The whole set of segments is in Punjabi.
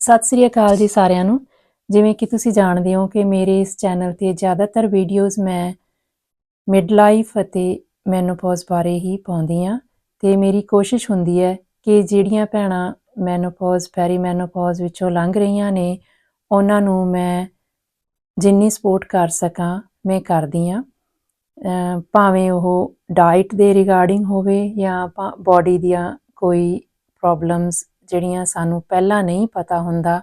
ਸਤਿ ਸ੍ਰੀ ਅਕਾਲ ਜੀ ਸਾਰਿਆਂ ਨੂੰ। ਜਿਵੇਂ ਕਿ ਤੁਸੀਂ ਜਾਣਦੇ ਹੋ ਕਿ ਮੇਰੇ ਇਸ ਚੈਨਲ ਤੇ ਜ਼ਿਆਦਾਤਰ ਵੀਡੀਓਜ਼ ਮੈਂ ਮਿਡ ਲਾਈਫ ਅਤੇ ਮੈਨੋਪੌਜ਼ ਬਾਰੇ ਹੀ ਪਾਉਂਦੀ ਆ ਤੇ ਮੇਰੀ ਕੋਸ਼ਿਸ਼ ਹੁੰਦੀ ਹੈ ਕਿ ਜਿਹੜੀਆਂ ਭੈਣਾਂ ਮੈਨੋਪੌਜ਼ ਪੈਰੀ ਮੈਨੋਪੌਜ਼ ਵਿੱਚੋਂ ਲੰਘ ਰਹੀਆਂ ਨੇ, ਉਹਨਾਂ ਨੂੰ ਮੈਂ ਜਿੰਨੀ ਸਪੋਰਟ ਕਰ ਸਕਾਂ, ਮੈਂ ਕਰਦੀ ਆ ਭਾਵੇਂ ਉਹ ਡਾਈਟ ਦੇ ਰਿਗਾਰਡਿੰਗ ਹੋਵੇ ਜਾਂ ਬਾਡੀ ਦੀਆਂ ਕੋਈ ਪ੍ਰੋਬਲਮਸ ਜਿਹੜੀਆਂ ਸਾਨੂੰ ਪਹਿਲਾਂ ਨਹੀਂ ਪਤਾ ਹੁੰਦਾ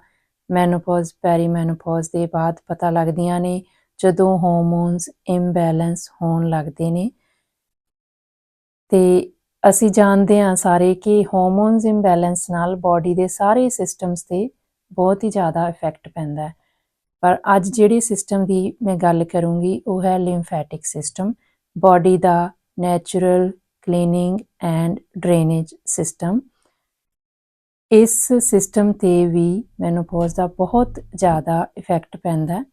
ਮੈਨੋਪੌਜ਼ ਪੈਰੀਮੈਨੋਪੌਜ਼ ਦੇ ਬਾਅਦ ਪਤਾ ਲੱਗਦੀਆਂ ਨੇ, ਜਦੋਂ ਹਾਰਮੋਨਸ ਇੰਬੈਲੈਂਸ ਹੋਣ ਲੱਗਦੇ ਨੇ। ਤੇ ਅਸੀਂ ਜਾਣਦੇ ਹਾਂ ਸਾਰੇ ਕਿ ਹਾਰਮੋਨਸ ਇੰਬੈਲੈਂਸ ਨਾਲ ਬਾਡੀ ਦੇ ਸਾਰੇ ਸਿਸਟਮਸ ਤੇ ਬਹੁਤ ਹੀ ਜ਼ਿਆਦਾ ਇਫੈਕਟ ਪੈਂਦਾ ਹੈ। ਪਰ ਅੱਜ ਜਿਹੜੇ ਸਿਸਟਮ ਦੀ ਮੈਂ ਗੱਲ ਕਰੂੰਗੀ, ਉਹ ਹੈ lymphatic system body the natural cleaning and drainage system ਇਸ ਸਿਸਟਮ ਤੇ ਵੀ ਮੈਨੋਪੌਜ਼ ਦਾ ਬਹੁਤ ਜ਼ਿਆਦਾ ਇਫੈਕਟ ਪੈਂਦਾ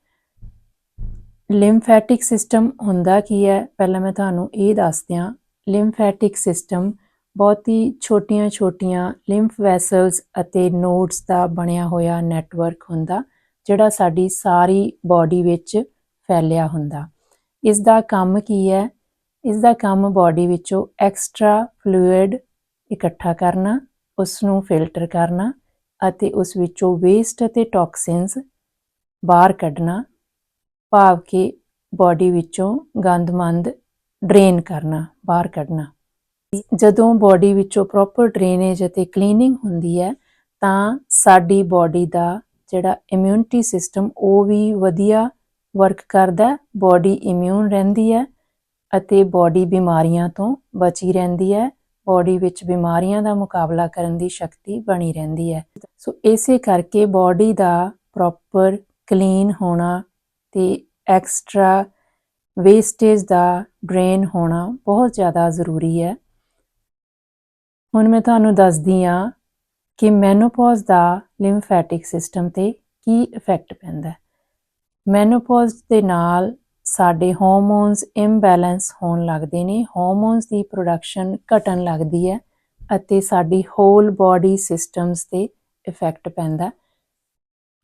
ਲਿੰਫੈਟਿਕ ਸਿਸਟਮ ਹੁੰਦਾ ਕੀ ਹੈ? ਪਹਿਲਾਂ ਮੈਂ ਤੁਹਾਨੂੰ ਇਹ ਦੱਸ ਦਿਆਂ ਲਿੰਫੈਟਿਕ ਸਿਸਟਮ ਬਹੁਤ ਹੀ ਛੋਟੀਆਂ-ਛੋਟੀਆਂ ਲਿੰਫ ਵੈਸਲਸ ਅਤੇ ਨੋਡਸ ਦਾ ਬਣਿਆ ਹੋਇਆ ਨੈਟਵਰਕ ਹੁੰਦਾ, ਜਿਹੜਾ ਸਾਡੀ ਸਾਰੀ ਬਾਡੀ ਵਿੱਚ ਫੈਲਿਆ ਹੁੰਦਾ। ਇਸ ਦਾ ਕੰਮ ਕੀ ਹੈ? ਇਸ ਦਾ ਕੰਮ ਬਾਡੀ ਵਿੱਚੋਂ ਐਕਸਟਰਾ ਫਲੂਇਡ ਇਕੱਠਾ ਕਰਨਾ ਉਸ ਨੂੰ ਫਿਲਟਰ ਕਰਨਾ ਅਤੇ ਉਸ ਵਿੱਚੋਂ ਵੇਸਟ ਅਤੇ ਟੌਕਸਿਨਸ ਬਾਹਰ ਕੱਢਣਾ, ਭਾਵ ਕਿ ਬਾਡੀ ਵਿੱਚੋਂ ਗੰਦਮੰਦ ਡਰੇਨ ਕਰਨਾ, ਬਾਹਰ ਕੱਢਣਾ। ਜਦੋਂ ਬਾਡੀ ਵਿੱਚੋਂ ਪ੍ਰੋਪਰ ਡਰੇਨੇਜ ਅਤੇ ਕਲੀਨਿੰਗ ਹੁੰਦੀ ਹੈ, ਤਾਂ ਸਾਡੀ ਬਾਡੀ ਦਾ ਜਿਹੜਾ ਇਮਿਊਨਿਟੀ ਸਿਸਟਮ ਉਹ ਵੀ ਵਧੀਆ ਵਰਕ ਕਰਦਾ ਬਾਡੀ ਇਮਿਊਨ ਰਹਿੰਦੀ ਹੈ ਅਤੇ ਬਾਡੀ ਬਿਮਾਰੀਆਂ ਤੋਂ ਬਚੀ ਰਹਿੰਦੀ ਹੈ। ਬਾਡੀ ਵਿੱਚ ਬਿਮਾਰੀਆਂ ਦਾ ਮੁਕਾਬਲਾ ਕਰਨ ਦੀ ਸ਼ਕਤੀ ਬਣੀ ਰਹਿੰਦੀ ਹੈ। ਸੋ ਇਸੇ ਕਰਕੇ ਬਾਡੀ ਦਾ ਪ੍ਰੋਪਰ ਕਲੀਨ ਹੋਣਾ ਤੇ ਐਕਸਟਰਾ ਵੇਸਟੇਜ ਦਾ ਡਰੇਨ ਹੋਣਾ ਬਹੁਤ ਜ਼ਿਆਦਾ ਜ਼ਰੂਰੀ ਹੈ। ਹੁਣ ਮੈਂ ਤੁਹਾਨੂੰ ਦੱਸਦੀ ਆ ਕਿ ਮੈਨੋਪੌਜ਼ ਦਾ ਲਿੰਫੈਟਿਕ ਸਿਸਟਮ ਤੇ ਕੀ ਇਫੈਕਟ ਪੈਂਦਾ ਹੈ। ਮੈਨੋਪੌਜ਼ ਦੇ ਨਾਲ ਸਾਡੇ ਹਾਰਮੋਨਸ ਇੰਬੈਲੈਂਸ ਹੋਣ ਲੱਗਦੇ ਨੇ। ਹਾਰਮੋਨਸ ਦੀ ਪ੍ਰੋਡਕਸ਼ਨ ਘਟਣ ਲੱਗਦੀ ਹੈ ਅਤੇ ਸਾਡੀ ਹੋਲ ਬਾਡੀ ਸਿਸਟਮਸ ਤੇ ਇਫੈਕਟ ਪੈਂਦਾ।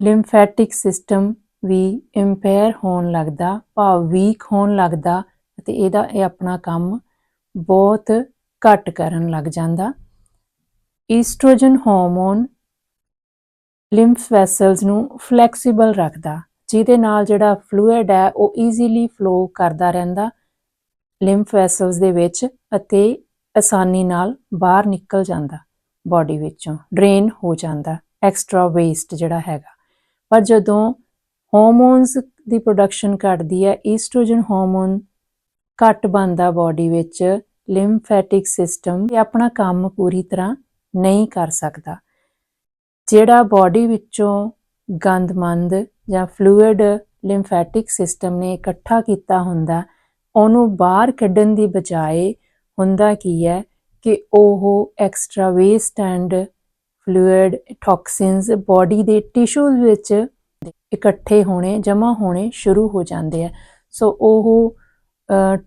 ਲਿੰਫੈਟਿਕ ਸਿਸਟਮ ਵੀ ਇੰਪੇਅਰ ਹੋਣ ਲੱਗਦਾ, ਭਾਵ ਵੀਕ ਹੋਣ ਲੱਗਦਾ ਅਤੇ ਇਹਦਾ ਇਹ ਆਪਣਾ ਕੰਮ ਬਹੁਤ ਘੱਟ ਕਰਨ ਲੱਗ ਜਾਂਦਾ। ਈਸਟ੍ਰੋਜਨ ਹਾਰਮੋਨ ਲਿੰਫ ਵੈਸਲਸ ਨੂੰ ਫਲੈਕਸੀਬਲ ਰੱਖਦਾ। ਜਿਹਦੇ ਨਾਲ ਜਿਹੜਾ ਫਲੂਇਡ ਹੈ ਉਹ ਈਜ਼ੀਲੀ ਫਲੋ ਕਰਦਾ ਰਹਿੰਦਾ ਲਿੰਫ ਵੈਸਲਸ ਦੇ ਵਿੱਚ ਅਤੇ ਆਸਾਨੀ ਨਾਲ ਬਾਹਰ ਨਿਕਲ ਜਾਂਦਾ ਬਾਡੀ ਵਿੱਚੋਂ ਡਰੇਨ ਹੋ ਜਾਂਦਾ ਐਕਸਟਰਾ ਵੇਸਟ ਜਿਹੜਾ ਹੈਗਾ। ਪਰ ਜਦੋਂ ਹਾਰਮੋਨਸ ਦੀ ਪ੍ਰੋਡਕਸ਼ਨ ਘਟਦੀ ਹੈ ਈਸਟ੍ਰੋਜਨ ਹਾਰਮੋਨ ਘਟ ਬੰਦਾ ਬਾਡੀ ਵਿੱਚ ਲਿੰਫੈਟਿਕ ਸਿਸਟਮ ਇਹ ਆਪਣਾ ਕੰਮ ਪੂਰੀ ਤਰ੍ਹਾਂ ਨਹੀਂ ਕਰ ਸਕਦਾ। ਜਿਹੜਾ ਬਾਡੀ ਵਿੱਚੋਂ ਗੰਦਮੰਦ ਜਾਂ ਫਲੂਇਡ ਲਿੰਫੈਟਿਕ ਸਿਸਟਮ ਨੇ ਇਕੱਠਾ ਕੀਤਾ ਹੁੰਦਾ, ਉਹਨੂੰ ਬਾਹਰ ਕੱਢਣ ਦੀ ਬਜਾਏ ਹੁੰਦਾ ਕੀ ਹੈ ਕਿ ਉਹ extra waste and fluid toxins body ਦੇ ਟਿਸ਼ੂਜ਼ ਵਿੱਚ ਇਕੱਠੇ ਹੋਣੇ, ਜਮ੍ਹਾਂ ਹੋਣੇ ਸ਼ੁਰੂ ਹੋ ਜਾਂਦੇ ਆ। ਸੋ ਉਹ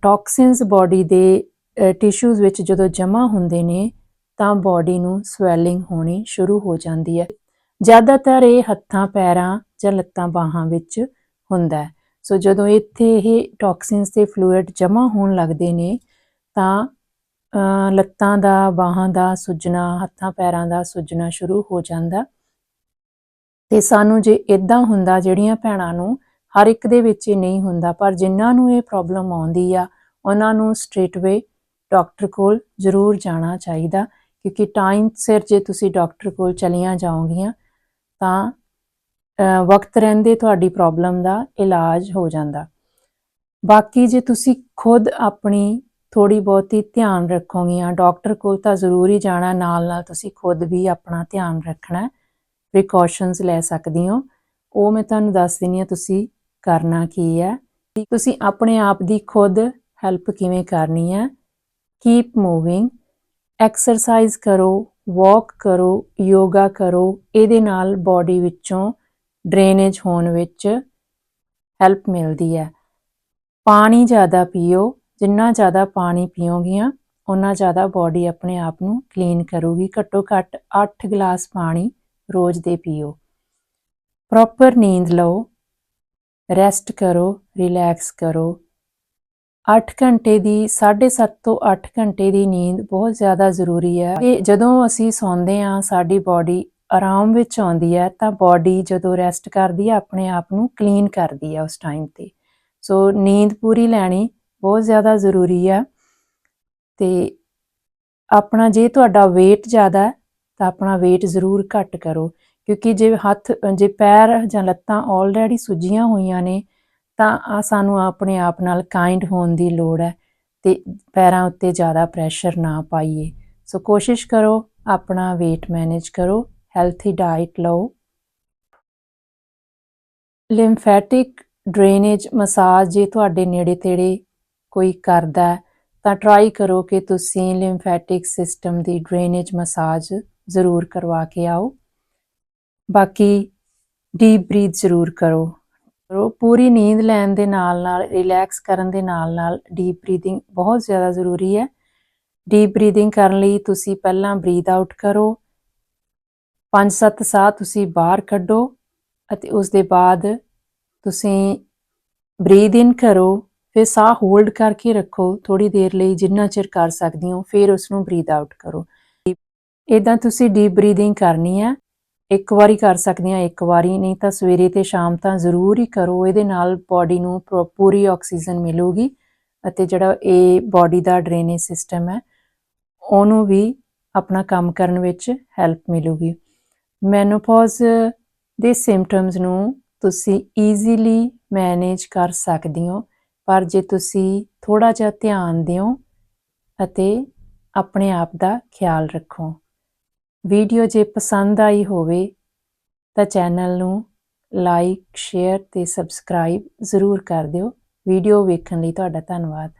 ਟੌਕਸਿਨਸ ਬਾਡੀ ਦੇ ਟਿਸ਼ੂਜ਼ ਵਿੱਚ ਜਦੋਂ ਜਮ੍ਹਾਂ ਹੁੰਦੇ ਨੇ, ਤਾਂ ਬਾਡੀ ਨੂੰ ਸਵੈਲਿੰਗ ਹੋਣੀ ਸ਼ੁਰੂ ਹੋ ਜਾਂਦੀ ਹੈ। ਜ਼ਿਆਦਾਤਰ ਇਹ ਹੱਥਾਂ, ਪੈਰਾਂ ਜਾਂ ਲੱਤਾਂ, ਬਾਹਾਂ ਵਿੱਚ ਹੁੰਦਾ ਹੈ। ਸੋ ਜਦੋਂ ਇੱਥੇ ਇਹ ਟੌਕਸਿਨਸ ਤੇ ਫਲੂਇਡ ਜਮ੍ਹਾਂ ਹੋਣ ਲੱਗਦੇ ਨੇ, ਤਾਂ ਲੱਤਾਂ ਦਾ, ਬਾਹਾਂ ਦਾ ਸੁੱਜਣਾ, ਹੱਥਾਂ, ਪੈਰਾਂ ਦਾ ਸੁੱਜਣਾ ਸ਼ੁਰੂ ਹੋ ਜਾਂਦਾ। ਤੇ ਸਾਨੂੰ ਜੇ ਇਦਾਂ ਹੁੰਦਾ, ਜਿਹੜੀਆਂ ਭੈਣਾਂ ਨੂੰ ਹਰ ਇੱਕ ਦੇ ਵਿੱਚ ਇਹ ਨਹੀਂ ਹੁੰਦਾ, ਪਰ ਜਿਨ੍ਹਾਂ ਨੂੰ ਇਹ ਪ੍ਰੋਬਲਮ ਆਉਂਦੀ ਆ, ਉਹਨਾਂ ਨੂੰ ਸਟ੍ਰੇਟਵੇ ਡਾਕਟਰ ਕੋਲ ਜ਼ਰੂਰ ਜਾਣਾ ਚਾਹੀਦਾ, ਕਿਉਂਕਿ ਟਾਈਮ ਸਿਰ ਜੇ ਤੁਸੀਂ ਡਾਕਟਰ ਕੋਲ ਚਲੀਆਂ ਜਾਓਗੀਆਂ ਤਾਂ ਵਕਤ ਰਹਿੰਦੇ ਤੁਹਾਡੀ ਪ੍ਰੋਬਲਮ ਦਾ ਇਲਾਜ ਹੋ ਜਾਂਦਾ। ਬਾਕੀ ਜੇ ਤੁਸੀਂ ਖੁਦ ਆਪਣੀ ਥੋੜੀ ਬਹੁਤੀ ਧਿਆਨ ਰੱਖੋਗੀਆਂ ਡਾਕਟਰ ਕੋਲ ਤਾਂ ਜ਼ਰੂਰੀ ਜਾਣਾ ਨਾਲ ਨਾਲ ਤੁਸੀਂ ਖੁਦ ਵੀ ਆਪਣਾ ਧਿਆਨ ਰੱਖਣਾ ਪ੍ਰੀਕਾਸ਼ਨਸ ਲੈ ਸਕਦੀ ਹੋ। ਉਹ ਮੈਂ ਤੁਹਾਨੂੰ ਦੱਸ ਦਿੰਨੀ ਆ ਤੁਸੀਂ ਕਰਨਾ ਕੀ ਹੈ। ਤੁਸੀਂ ਆਪਣੇ ਆਪ ਦੀ ਖੁਦ ਹੈਲਪ ਕਿਵੇਂ ਕਰਨੀ ਹੈ? ਕੀਪ ਮੂਵਿੰਗ ਐਕਸਰਸਾਈਜ਼ ਕਰੋ ਵਾਕ ਕਰੋ ਯੋਗਾ ਕਰੋ, ਇਹਦੇ ਨਾਲ ਬਾਡੀ ਵਿੱਚੋਂ ਡਰੇਨੇਜ ਹੋਣ ਵਿੱਚ ਹੈਲਪ ਮਿਲਦੀ ਹੈ। ਪਾਣੀ ਜ਼ਿਆਦਾ ਪੀਓ, ਜਿੰਨਾ ਜ਼ਿਆਦਾ ਪਾਣੀ ਪੀਓਗੀਆਂ ਉਨਾ ਜ਼ਿਆਦਾ ਬਾਡੀ ਆਪਣੇ ਆਪ ਨੂੰ ਕਲੀਨ ਕਰੂਗੀ। ਘੱਟੋ ਘੱਟ 8 ਗਲਾਸ ਪਾਣੀ ਰੋਜ਼ ਦੇ ਪੀਓ। ਪ੍ਰੋਪਰ ਨੀਂਦ ਲਓ ਰੈਸਟ ਕਰੋ ਰਿਲੈਕਸ ਕਰੋ 8 ਘੰਟੇ ਦੀ 7.5 ਤੋਂ 8 ਘੰਟੇ ਦੀ ਨੀਂਦ ਬਹੁਤ ਜ਼ਿਆਦਾ ਜ਼ਰੂਰੀ ਹੈ। ਇਹ ਜਦੋਂ ਅਸੀਂ ਸੌਂਦੇ ਹਾਂ, ਸਾਡੀ ਬਾਡੀ ਆਰਾਮ ਵਿੱਚ ਆਉਂਦੀ ਹੈ, ਤਾਂ ਬਾਡੀ ਜਦੋਂ ਰੈਸਟ ਕਰਦੀ ਹੈ, ਆਪਣੇ ਆਪ ਨੂੰ ਕਲੀਨ ਕਰਦੀ ਹੈ ਉਸ ਟਾਈਮ ਤੇ। ਸੋ ਨੀਂਦ ਪੂਰੀ ਲੈਣੀ ਬਹੁਤ ਜ਼ਿਆਦਾ ਜ਼ਰੂਰੀ ਹੈ। ਤੇ ਆਪਣਾ ਜੇ ਤੁਹਾਡਾ weight ਜ਼ਿਆਦਾ ਤਾਂ ਆਪਣਾ weight ਜ਼ਰੂਰ ਘੱਟ ਕਰੋ। ਕਿਉਂਕਿ ਜੇ ਹੱਥ, ਜੇ ਪੈਰ ਜਾਂ ਲੱਤਾਂ ਆਲਰੇਡੀ ਸੁੱਜੀਆਂ ਹੋਈਆਂ ਨੇ ਤਾਂ ਆ ਸਾਨੂੰ ਆਪਣੇ ਆਪ ਨਾਲ ਕਾਈਂਡ ਹੋਣ ਦੀ ਲੋੜ ਹੈ ਤੇ ਪੈਰਾਂ ਉੱਤੇ ਜ਼ਿਆਦਾ ਪ੍ਰੈਸ਼ਰ ਨਾ ਪਾਈਏ। ਸੋ ਕੋਸ਼ਿਸ਼ ਕਰੋ, ਆਪਣਾ weight ਮੈਨੇਜ ਕਰੋ ਹੈਲਥੀ ਡਾਈਟ ਲਓ। ਲਿੰਫੈਟਿਕ ਡਰੇਨੇਜ ਮਸਾਜ ਜੇ ਤੁਹਾਡੇ ਨੇੜੇ ਤੇੜੇ ਕੋਈ ਕਰਦਾ ਤਾਂ ਟਰਾਈ ਕਰੋ ਕਿ ਤੁਸੀਂ ਲਿੰਫੈਟਿਕ ਸਿਸਟਮ ਦੀ ਡਰੇਨੇਜ ਮਸਾਜ ਜ਼ਰੂਰ ਕਰਵਾ ਕੇ ਆਓ। ਬਾਕੀ ਡੀਪ ਬਰੀਥ ਜ਼ਰੂਰ ਕਰੋ। ਕਰੋ। ਪੂਰੀ ਨੀਂਦ ਲੈਣ ਦੇ ਨਾਲ ਨਾਲ ਰਿਲੈਕਸ ਕਰਨ ਦੇ ਨਾਲ ਨਾਲ ਡੀਪ ਬਰੀਥਿੰਗ ਬਹੁਤ ਜ਼ਿਆਦਾ ਜ਼ਰੂਰੀ ਹੈ। ਡੀਪ ਬਰੀਥਿੰਗ ਕਰਨ ਲਈ ਤੁਸੀਂ ਪਹਿਲਾਂ ਬਰੀਥ ਆਊਟ ਕਰੋ। 5-7 ਸਾਹ ਤੁਸੀਂ ਬਾਹਰ ਕੱਢੋ ਅਤੇ ਉਸ ਦੇ ਬਾਅਦ ਤੁਸੀਂ ਬਰੀਥ ਇਨ ਕਰੋ। ਫਿਰ ਸਾਹ ਹੋਲਡ ਕਰਕੇ ਰੱਖੋ ਥੋੜੀ ਦੇਰ ਲਈ ਜਿੰਨਾ ਚਿਰ ਕਰ ਸਕਦੇ ਹੋ, ਫਿਰ ਉਸ ਨੂੰ ਬਰੀਥ ਆਊਟ ਕਰੋ। ਇਦਾਂ ਤੁਸੀਂ ਡੀਪ ਬਰੀਥਿੰਗ ਕਰਨੀ ਹੈ। ਇੱਕ ਵਾਰੀ ਕਰ ਸਕਦੇ ਸਕਦੀਆਂ ਇੱਕ ਵਾਰੀ ਨਹੀਂ ਤਾਂ ਸਵੇਰੇ ਤੇ ਸ਼ਾਮ ਤਾਂ ਜ਼ਰੂਰ ਹੀ ਕਰੋ। ਇਹਦੇ ਨਾਲ ਬਾਡੀ ਨੂੰ ਪ੍ਰੋ- ਪੂਰੀ ਆਕਸੀਜਨ ਮਿਲੂਗੀ ਅਤੇ ਜਿਹੜਾ ਇਹ ਬਾਡੀ ਦਾ ਡਰੇਨੇਜ ਸਿਸਟਮ ਹੈ, ਉਹਨੂੰ ਵੀ ਆਪਣਾ ਕੰਮ ਕਰਨ ਵਿੱਚ ਹੈਲਪ ਮਿਲੂਗੀ। ਮੈਨੋਪੌਜ਼ ਦੇ ਸਿੰਪਟਮਸ ਨੂੰ ਤੁਸੀਂ ਈਜ਼ੀਲੀ ਮੈਨੇਜ ਕਰ ਸਕਦੇ ਹੋ, ਪਰ ਜੇ ਤੁਸੀਂ ਥੋੜਾ ਜਿਹਾ ਧਿਆਨ ਦਿਓ ਅਤੇ ਆਪਣੇ ਆਪ ਦਾ ਖਿਆਲ ਰੱਖੋ। ਵੀਡੀਓ ਜੇ ਪਸੰਦ ਆਈ ਹੋਵੇ ਤਾਂ ਚੈਨਲ ਨੂੰ ਲਾਈਕ, ਸ਼ੇਅਰ ਤੇ ਸਬਸਕ੍ਰਾਈਬ ਜ਼ਰੂਰ ਕਰ ਦਿਓ। ਵੀਡੀਓ ਵੇਖਣ ਲਈ ਤੁਹਾਡਾ ਧੰਨਵਾਦ।